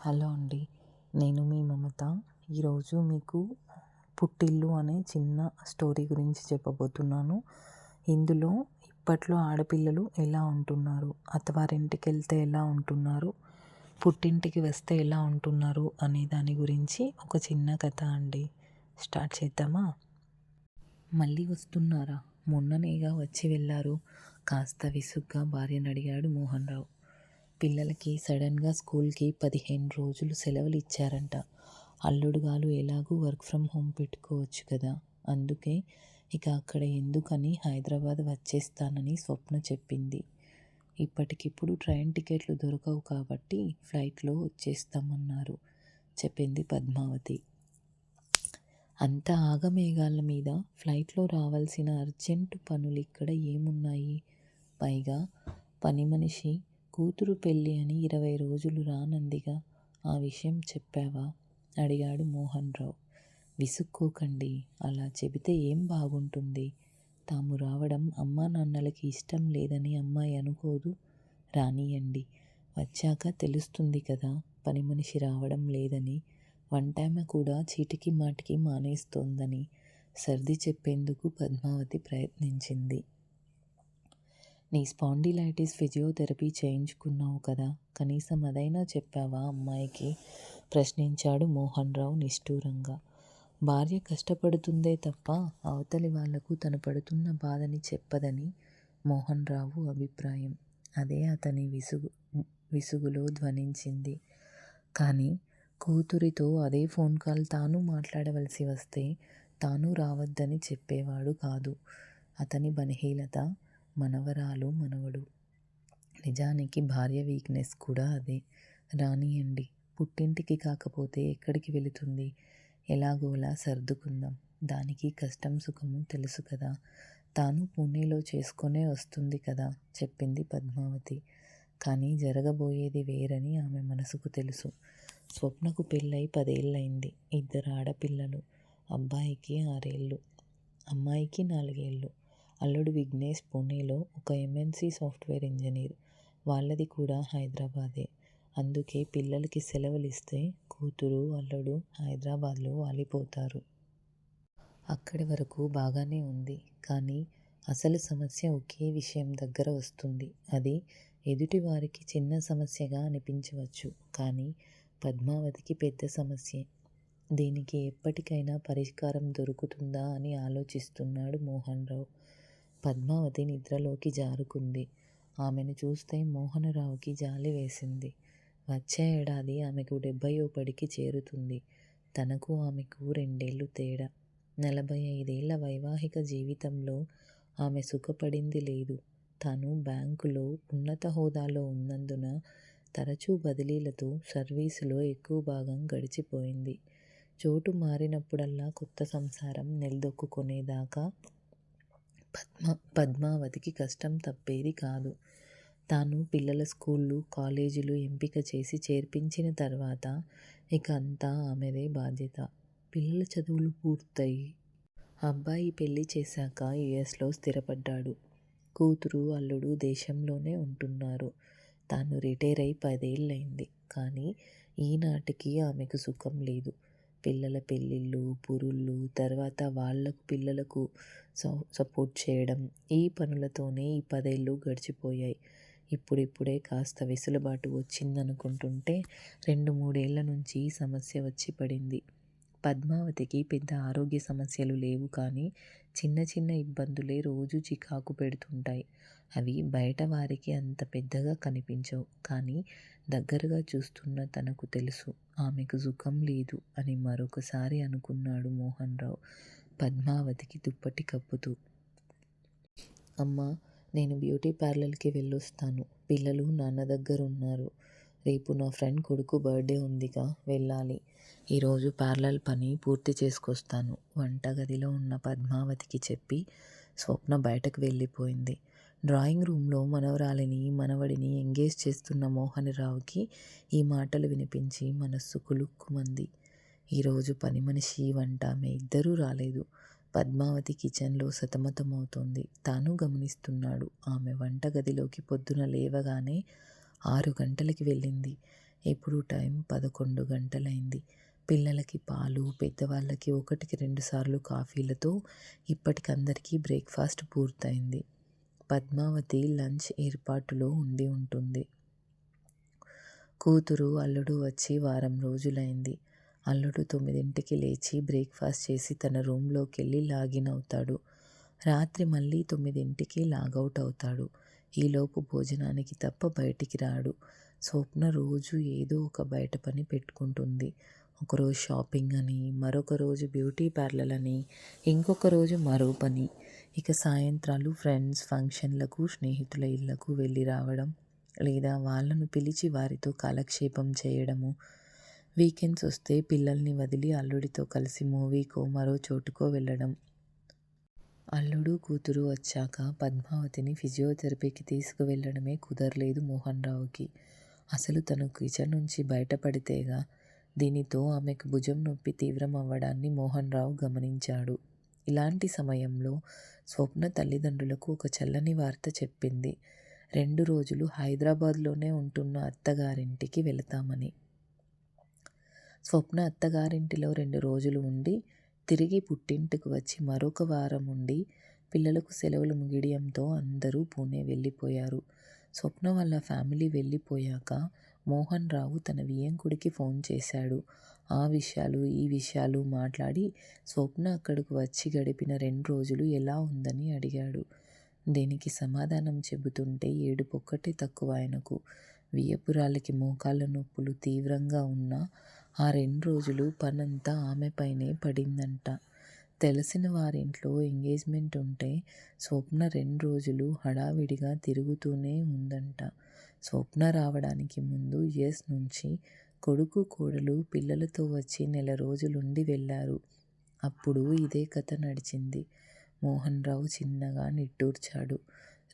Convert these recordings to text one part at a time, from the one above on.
Hello అండి నేను మీ మమత. ఈరోజు మీకు పుట్టిల్లు అనే చిన్న స్టోరీ గురించి చెప్పబోతున్నాను. ఇందులో ఇప్పట్లో ఆడపిల్లలు ఎలా ఉంటున్నారు అత్తవారింటికి వెళ్తే ఎలా ఉంటున్నారు పుట్టింటికి వస్తే ఎలా ఉంటున్నారు అనే దాని గురించి ఒక చిన్న కథ అండి. స్టార్ట్ చేద్దామా? మళ్ళీ వస్తున్నారా? మొన్ననేగా వచ్చి వెళ్ళారు. కాస్త విసుగ్గా భార్యను అడిగాడు మోహన్ రావు. పిల్లలకి సడన్గా స్కూల్కి పదిహేను రోజులు సెలవులు ఇచ్చారంట అల్లుడుగాలు ఎలాగూ వర్క్ ఫ్రమ్ హోమ్ పెట్టుకోవచ్చు కదా? అందుకే ఇక అక్కడ ఎందుకని హైదరాబాద్ వచ్చేస్తానని స్వప్న చెప్పింది. ఇప్పటికిప్పుడు ట్రైన్ టికెట్లు దొరకవు కాబట్టి ఫ్లైట్లో వచ్చేస్తామన్నారు చెప్పింది పద్మావతి. అంత ఆగమేఘాల మీద ఫ్లైట్లో రావాల్సిన అర్జెంటు పనులు ఇక్కడ ఏమున్నాయి? పైగా పని మనిషి కూతురు పెళ్ళి అని ఇరవై రోజులు రానందిగా ఆ విషయం చెప్పావా? అడిగాడు మోహన్ రావు విసుక్కోకండి అలా చెబితే ఏం బాగుంటుంది? తాము రావడం అమ్మా నాన్నలకి ఇష్టం లేదని అమ్మాయి అనుకోదు? రానియండి వచ్చాక తెలుస్తుంది కదా పని మనిషి రావడం లేదని వంటామె కూడా చీటికి మాటికి మానేస్తోందని సర్ది చెప్పేందుకు పద్మావతి ప్రయత్నించింది. నీ స్పాండిలైటిస్ ఫిజియోథెరపీ చేయించుకున్నావు కదా. కనీసం అదైనా చెప్పావా అమ్మాయికి? ప్రశ్నించాడు మోహన్ రావు నిష్ఠూరంగా. భార్య కష్టపడుతుందే తప్ప అవతలి వాళ్ళకు తను పడుతున్న బాధని చెప్పదని మోహన్ రావు అభిప్రాయం. అదే అతని విసుగు విసుగులో ధ్వనించింది. కానీ కూతురితో అదే ఫోన్ కాల్ తాను మాట్లాడవలసి వస్తే తాను రావద్దని చెప్పేవాడు కాదు. అతని బలహీనత మనవరాలు మనవడు. నిజానికి భార్య వీక్నెస్ కూడా అదే. రానియండి పుట్టింటికి కాకపోతే ఎక్కడికి వెళుతుంది? ఎలాగోలా సర్దుకుందాం. దానికి కష్టం సుఖము తెలుసు కదా. తాను పూణేలో చేసుకునే వస్తుంది కదా చెప్పింది పద్మావతి. కానీ జరగబోయేది వేరని ఆమె మనసుకు తెలుసు. స్వప్నకు పెళ్ళై పదేళ్ళయింది. ఇద్దరు ఆడపిల్లలు. అబ్బాయికి ఆరేళ్ళు. అమ్మాయికి నాలుగేళ్ళు. అల్లుడు విఘ్నేష్ పూణేలో ఒక ఎంఎన్సి సాఫ్ట్వేర్ ఇంజనీర్. వాళ్ళది కూడా హైదరాబాదే. అందుకే పిల్లలకి సెలవులిస్తే కూతురు అల్లుడు హైదరాబాద్లో వాలిపోతారు. అక్కడి వరకు బాగానే ఉంది. కానీ అసలు సమస్య ఒకే విషయం దగ్గర వస్తుంది. అది ఎదుటి వారికి చిన్న సమస్యగా అనిపించవచ్చు. కానీ పద్మావతికి పెద్ద సమస్యే. దీనికి ఎప్పటికైనా పరిష్కారం దొరుకుతుందా అని ఆలోచిస్తున్నాడు మోహన్ రావు. పద్మావతి నిద్రలోకి జారుకుంది. ఆమెను చూస్తే మోహనరావుకి జాలి వేసింది. వచ్చే ఏడాది ఆమెకు డెబ్బయో పడికి చేరుతుంది. తనకు ఆమెకు రెండేళ్ళు తేడా. నలభై ఐదేళ్ళ వైవాహిక జీవితంలో ఆమె సుఖపడింది లేదు. తాను బ్యాంకులో ఉన్నత హోదాలో ఉన్నందున తరచూ బదిలీలతో సర్వీసులో ఎక్కువ భాగం గడిచిపోయింది. చోటు మారినప్పుడల్లా కొత్త సంసారం నిలదొక్కునేదాకా పద్మ పద్మావతికి కష్టం తప్పేది కాదు. తాను పిల్లల స్కూళ్ళు కాలేజీలు ఎంపిక చేసి చేర్పించిన తర్వాత ఇక అంతా ఆమెదే బాధ్యత. పిల్లల చదువులు పూర్తయి. అబ్బాయి పెళ్ళి చేశాక యుఎస్లో స్థిరపడ్డాడు. కూతురు అల్లుడు దేశంలోనే ఉంటున్నారు. తాను రిటైర్ అయి పదేళ్ళయింది. కానీ ఈనాటికి ఆమెకు సుఖం లేదు. పిల్లల పెళ్ళిళ్ళు పురుళ్ళు తర్వాత వాళ్ళకు పిల్లలకు సపోర్ట్ చేయడం ఈ పనులతోనే ఈ పదేళ్ళు గడిచిపోయాయి. ఇప్పుడిప్పుడే కాస్త వెసులుబాటు వచ్చిందనుకుంటుంటే రెండు మూడేళ్ళ నుంచి ఈ సమస్య వచ్చి పడింది. పద్మావతికి పెద్ద ఆరోగ్య సమస్యలు లేవు కానీ చిన్న చిన్న ఇబ్బందులే రోజు చికాకు పెడుతుంటాయి. అవి బయట వారికి అంత పెద్దగా కనిపించవు కానీ దగ్గరగా చూస్తున్న తనకు తెలుసు. ఆమెకు సుఖం లేదు అని మరొకసారి అనుకున్నాడు మోహన్ రావు పద్మావతికి దుప్పటి కప్పుతూ. అమ్మ నేను బ్యూటీ పార్లర్కి వెళ్ళొస్తాను. పిల్లలు నాన్న దగ్గర ఉన్నారు రేపు నా ఫ్రెండ్ కొడుకు బర్త్డే ఉందిగా వెళ్ళాలి. ఈరోజు పార్లర్ పని పూర్తి చేసుకొస్తాను. వంటగదిలో ఉన్న పద్మావతికి చెప్పి స్వప్న బయటకు వెళ్ళిపోయింది. డ్రాయింగ్ రూమ్లో మనవరాలిని మనవడిని ఎంగేజ్ చేస్తున్న మోహనరావుకి ఈ మాటలు వినిపించి మనస్సు కులుక్కుమంది. ఈరోజు పని మనిషి వంట ఆమె ఇద్దరూ రాలేదు. పద్మావతి కిచెన్లో సతమతమవుతోంది. తాను గమనిస్తున్నాడు ఆమె వంటగదిలోకి పొద్దున లేవగానే ఆరు గంటలకి వెళ్ళింది. ఇప్పుడు టైం పదకొండు గంటలైంది. పిల్లలకి పాలు పెద్దవాళ్ళకి ఒకటికి రెండుసార్లు కాఫీలతో ఇప్పటికందరికీ బ్రేక్ఫాస్ట్ పూర్తయింది. పద్మావతి లంచ్ ఏర్పాటులో ఉండి ఉంటుంది. కూతురు అల్లుడు వచ్చి వారం రోజులైంది. అల్లుడు తొమ్మిదింటికి లేచి బ్రేక్ఫాస్ట్ చేసి తన రూమ్లోకి వెళ్ళి లాగిన్ అవుతాడు. రాత్రి మళ్ళీ తొమ్మిదింటికి లాగౌట్ అవుతాడు. ఈలోపు భోజనానికి తప్ప బయటికి రాడు. స్వప్న రోజు ఏదో ఒక బయట పని పెట్టుకుంటుంది. ఒకరోజు షాపింగ్ అని మరొక రోజు బ్యూటీ పార్లర్ అని ఇంకొక రోజు మరో పని. ఇక సాయంత్రాలు ఫ్రెండ్స్ ఫంక్షన్లకు స్నేహితుల ఇళ్ళకు వెళ్ళి రావడం లేదా వాళ్ళను పిలిచి వారితో కాలక్షేపం చేయడము. వీకెండ్స్ వస్తే పిల్లల్ని వదిలి అల్లుడితో కలిసి మూవీకో మరో చోటుకో వెళ్ళడం. అల్లుడు కూతురు వచ్చాక పద్మావతిని ఫిజియోథెరపీకి తీసుకువెళ్ళడమే కుదరలేదు మోహన్ రావుకి. అసలు తను కిచెన్ నుంచి బయటపడితేగా దీనితో ఆమెకు భుజం నొప్పి తీవ్రం అవ్వడాన్ని మోహన్ రావు గమనించాడు. ఇలాంటి సమయంలో స్వప్న తల్లిదండ్రులకు ఒక చల్లని వార్త చెప్పింది. రెండు రోజులు హైదరాబాద్లోనే ఉంటున్న అత్తగారింటికి వెళతామని. స్వప్న అత్తగారింటిలో రెండు రోజులు ఉండి తిరిగి పుట్టింటికి వచ్చి మరొక వారం ఉండి పిల్లలకు సెలవులు ముగియడంతో అందరూ పూణే వెళ్ళిపోయారు. స్వప్న వాళ్ళ ఫ్యామిలీ వెళ్ళిపోయాక మోహన్ రావు తన వియ్యంకుడికి ఫోన్ చేశాడు. ఆ విషయాలు ఈ విషయాలు మాట్లాడి స్వప్న అక్కడికి వచ్చి గడిపిన రెండు రోజులు ఎలా ఉందని అడిగాడు. దీనికి సమాధానం చెబుతుంటే ఏడుపొక్కటే తక్కువ ఆయనకు. వియపురాలకి మోకాళ్ళ నొప్పులు తీవ్రంగా ఉన్నా ఆ రెండు రోజులు పనంతా ఆమెపైనే పడిందంట. తెలిసిన వారింట్లో ఎంగేజ్మెంట్ ఉంటే స్వప్న రెండు రోజులు హడావిడిగా తిరుగుతూనే ఉందంట. స్వప్న రావడానికి ముందు ఎస్ నుంచి కొడుకు కోడలు పిల్లలతో వచ్చి నెల రోజులుండి వెళ్ళారు. అప్పుడు ఇదే కథ నడిచింది. మోహన్ రావు చిన్నగా నిట్టూర్చాడు.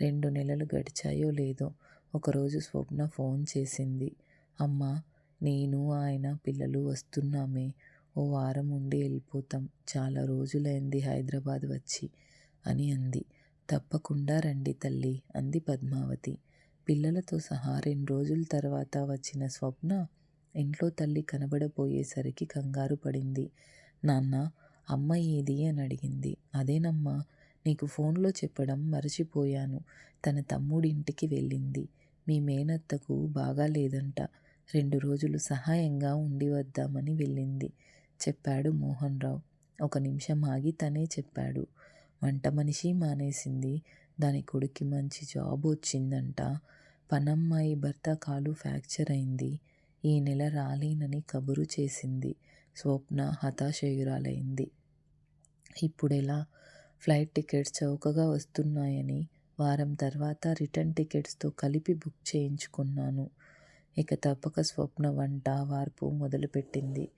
రెండు నెలలు గడిచాయో లేదో ఒకరోజు స్వప్న ఫోన్ చేసింది. అమ్మా నేను ఆయన పిల్లలు వస్తున్నామే. ఓ వారం ఉండి వెళ్ళిపోతాం. చాలా రోజులైంది హైదరాబాద్ వచ్చి అని అంది. తప్పకుండా రండి తల్లి అంది పద్మావతి. పిల్లలతో సహా రెండు రోజుల తర్వాత వచ్చిన స్వప్న ఇంట్లో తల్లి కనబడబోయేసరికి కంగారు పడింది. నాన్న అమ్మ ఏది? అని అడిగింది. అదేనమ్మా నీకు ఫోన్లో చెప్పడం మరచిపోయాను. తన తమ్ముడింటికి వెళ్ళింది. మీ మేనత్తకు బాగా లేదంట. రెండు రోజులు సహాయంగా ఉండి వద్దామని వెళ్ళింది చెప్పాడు మోహన్ రావు ఒక నిమిషం ఆగి తనే చెప్పాడు. వంట మనిషి మానేసింది. దాని కొడుక్కి మంచి జాబ్ వచ్చిందంట పనమ్మాయి భర్త కాలు ఫ్రాక్చర్ అయింది. ఈ నెల రాలేనని కబురు చేసింది. స్వప్న హతాశయురాలైంది. ఇప్పుడెలా? ఫ్లైట్ టికెట్స్ చౌకగా వస్తున్నాయని వారం తర్వాత రిటర్న్ టికెట్స్తో కలిపి బుక్ చేయించుకున్నాను. ఇక తప్పక స్వప్న వంట వార్పు మొదలుపెట్టింది.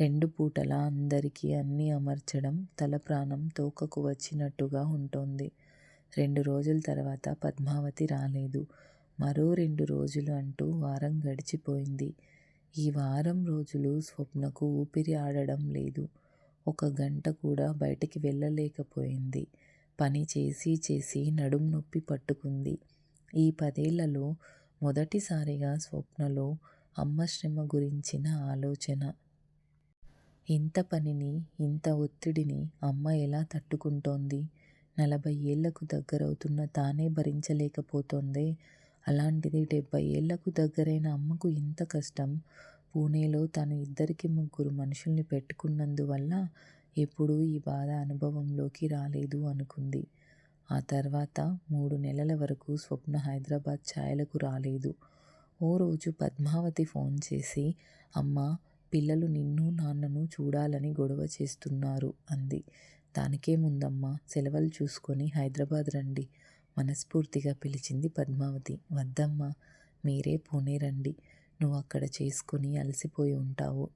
రెండు పూటలా అందరికీ అన్నీ అమర్చడం తల ప్రాణం తోకకు వచ్చినట్టుగా ఉంటుంది. రెండు రోజుల తర్వాత పద్మావతి రాలేదు. మరో రెండు రోజులు అంటూ వారం గడిచిపోయింది. ఈ వారం రోజులు స్వప్నకు ఊపిరి ఆడడం లేదు. ఒక గంట కూడా బయటికి వెళ్ళలేకపోయింది. పని చేసి చేసి నడుం నొప్పి పట్టుకుంది. ఈ పదేళ్ళలో మొదటిసారిగా స్వప్నలో అమ్మ శ్రమ గురించిన ఆలోచన. ఇంత పనిని ఇంత ఒత్తిడిని అమ్మ ఎలా తట్టుకుంటోంది? నలభై ఏళ్ళకు దగ్గరవుతున్న తానే భరించలేకపోతోందే అలాంటిది డెబ్బై ఏళ్ళకు దగ్గరైన అమ్మకు ఇంత కష్టం. పూణేలో తను ఇద్దరికి ముగ్గురు మనుషుల్ని పెట్టుకున్నందువల్ల ఎప్పుడూ ఈ బాధ అనుభవంలోకి రాలేదు అనుకుంది. ఆ తర్వాత మూడు నెలల వరకు స్వప్న హైదరాబాద్ ఛాయలకు రాలేదు. ఓ రోజు పద్మావతి ఫోన్ చేసి అమ్మ పిల్లలు నిన్ను నాన్నను చూడాలని గొడవ చేస్తున్నారు అంది. దానికేముందమ్మా సెలవులు చూసుకొని హైదరాబాద్ రండి. మనస్ఫూర్తిగా పిలిచింది పద్మావతి. వద్దమ్మా మీరే పూణే రండి నువ్వు అక్కడ చేసుకుని అలసిపోయి ఉంటావు.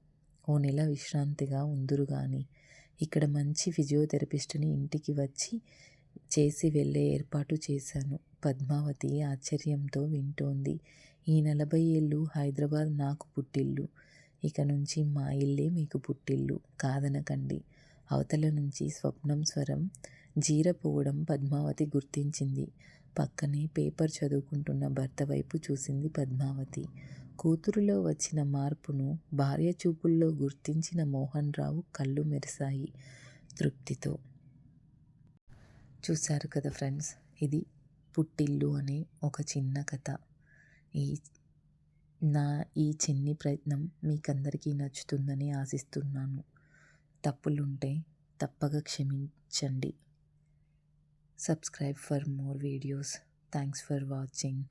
ఓ నెల విశ్రాంతిగా ఉందురు కానీ ఇక్కడ మంచి ఫిజియోథెరపిస్ట్ని ఇంటికి వచ్చి చేసి వెళ్ళే ఏర్పాటు చేశాను. పద్మావతి ఆశ్చర్యంతో వింటోంది. ఈ నలభై ఏళ్ళు హైదరాబాద్ నాకు పుట్టిల్లు. ఇక నుంచి మా ఇల్లే మీకు పుట్టిల్లు. కాదనకండి. అవతల నుంచి స్వప్నం స్వరం జీరపోవడం పద్మావతి గుర్తించింది. పక్కనే పేపర్ చదువుకుంటున్న భర్త వైపు చూసింది పద్మావతి. కూతురులో వచ్చిన మార్పును భార్య చూపుల్లో గుర్తించిన మోహన్ రావు కళ్ళు మెరిశాయి తృప్తితో. చూశారు కదా ఫ్రెండ్స్ ఇది పుట్టిల్లు అనే ఒక చిన్న కథ. ఈ నా ఈ చిన్ని ప్రయత్నం మీకందరికీ నచ్చుతుందని ఆశిస్తున్నాను. తప్పులుంటే తప్పక క్షమించండి. Subscribe for more videos. Thanks for watching.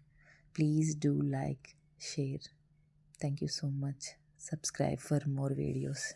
Please do like, share. Thank you so much. Subscribe for more videos.